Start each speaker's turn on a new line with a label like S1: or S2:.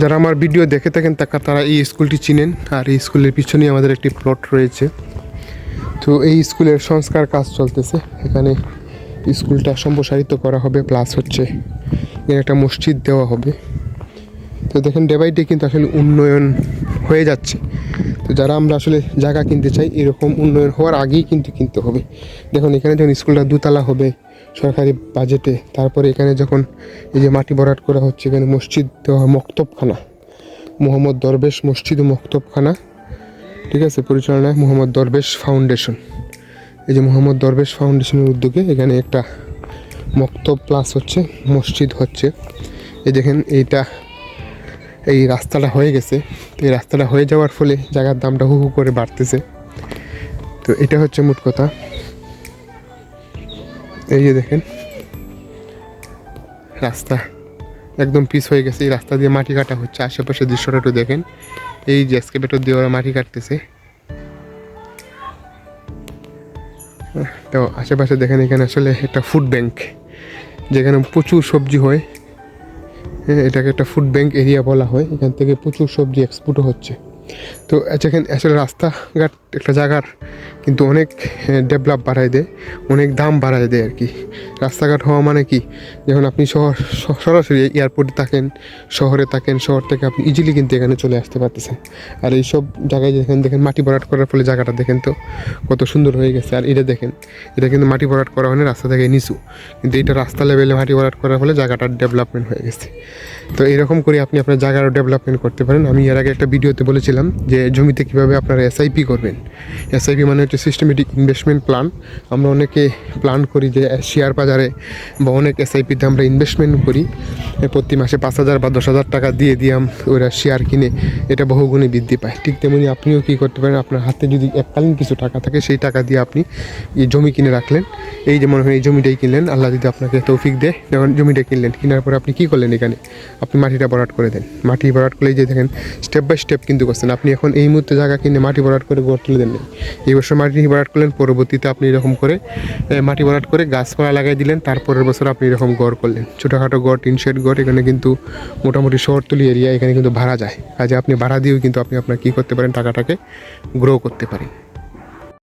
S1: যারা আমার ভিডিও দেখে থাকেন তাকা তারা এই স্কুলটি চিনেন আর এই স্কুলের পিছনেই আমাদের একটি প্লট রয়েছে। তো এই স্কুলের সংস্কার কাজ চলতেছে। এখানে স্কুলটা সম্প্রসারিত করা হবে প্লাস হচ্ছে এখানে একটা মসজিদ দেওয়া হবে। তো দেখেন ডে বাই ডে কিন্তু আসলে উন্নয়ন হয়ে যাচ্ছে। তো যারা আমরা আসলে জায়গা কিনতে চাই, এরকম উন্নয়ন হওয়ার আগেই কিন্তু কিনতে হবে। দেখুন, এখানে যখন স্কুলটা দুতলা হবে। সরকারি বাজেটে তারপরে এখানে যখন এই যে মাটি ভরাট করা হচ্ছে, এখানে মসজিদ দেওয়া, মক্তবখানা, মোহাম্মদ দরবেশ মসজিদ মক্তবখানা, ঠিক আছে, পরিচালনায় মোহাম্মদ দরবেশ ফাউন্ডেশন এই যে মোহাম্মদ দরবেশ ফাউন্ডেশনের উদ্যোগে এখানে একটা মক্তব প্লাস হচ্ছে, মসজিদ হচ্ছে। এই দেখেন, এইটা এই রাস্তাটা হয়ে গেছে। তো এই রাস্তাটা হয়ে যাওয়ার ফলে জায়গার দামটা হু হু করে বাড়তেছে। তো এটা হচ্ছে মোট কথা। এই যে দেখেন। রাস্তা একদম পিস হয়ে গেছে, এই রাস্তা দিয়ে মাটি কাটা হচ্ছে, আশেপাশে দৃশ্যটা একটু দেখেন। এই যে এক্সকেভেটর দিয়ে ওরা মাটি কাটতেছে। তো আশেপাশে দেখেন, এখানে আসলে একটা ফুড ব্যাংক যেখানে প্রচুর সবজি হয়। হ্যাঁ এটাকে একটা ফুড ব্যাংক এরিয়া বলা হয়, এখান থেকে প্রচুর সবজি এক্সপোর্টও হচ্ছে। তো যেখানে আসলে রাস্তাঘাট একটা জায়গার কিন্তু অনেক ডেভেলপ বাড়ায় দেয়, অনেক দাম বাড়ায় দেয় আর কি। রাস্তাঘাট হওয়া মানে কি? যখন আপনি শহর সরাসরি এয়ারপোর্টে থাকেন, শহরে থাকেন, শহর থেকে আপনি ইজিলি কিন্তু এখানে চলে আসতে পারতেছেন। আর এইসব জায়গায় যেখানে দেখেন মাটি ভরাট করার ফলে জায়গাটা দেখেন তো কত সুন্দর হয়ে গেছে। আর এটা দেখেন, এটা কিন্তু মাটি ভরাট করা হয়নি রাস্তা থেকে নিচু। কিন্তু এটা রাস্তা লেভেলে মাটি ভরাট করার ফলে জায়গাটার ডেভেলপমেন্ট হয়ে গেছে। তো এরকম করে আপনি আপনার জায়গারও ডেভেলপমেন্ট করতে পারেন। আমি এর আগে একটা ভিডিওতে বলেছিলাম যে জমিতে কীভাবে আপনারা এসআইপি করবেন। এসআইপি মানে হচ্ছে সিস্টেমেটিক ইনভেস্টমেন্ট প্ল্যান আমরা অনেকে প্ল্যান করি যে শেয়ার বাজারে বা অনেক এসআইপিতে আমরা ইনভেস্টমেন্ট করি। প্রতি মাসে পাঁচ হাজার বা দশ হাজার টাকা দিয়ে দিয়ে ওরা শেয়ার কিনে, এটা বহুগুণে বৃদ্ধি পায়। ঠিক তেমনি আপনিও কী করতে পারেন, আপনার হাতে যদি এককালীন কিছু টাকা থাকে, সেই টাকা দিয়ে আপনি এই জমি কিনে রাখলেন। এই যে মনে হয় এই জমিটাই কিনলেন, আল্লাহ যদি আপনাকে তৌফিক দেয় যখন জমিটা কিনলেন, কেনার পরে আপনি কী করলেন এখানে? আপনি মাটিটা ভরাট করে দেন। মাটি ভরাট করলে যে দেখেন স্টেপ বাই স্টেপ কিন্তু করছেন। আপনি এখন এই মুহূর্তে জায়গা কিনে মাটি ভরাট করে গড় তুলে দেন এই বছর মাটি ভরাট করলেন, পরবর্তীতে আপনি এরকম করে মাটি ভরাট করে গাছপালা লাগাই দিলেন, তারপরের বছর আপনি এরকম গড় করলেন। ছোটোখাটো গড়, টিন শেড গড়, এখানে কিন্তু মোটামুটি শহরতলি এরিয়া এখানে কিন্তু ভাড়া যায়। কাজে আপনি ভাড়া দিয়েও কিন্তু আপনি আপনার কী করতে পারেন, টাকাটাকে গ্রো করতে পারেন।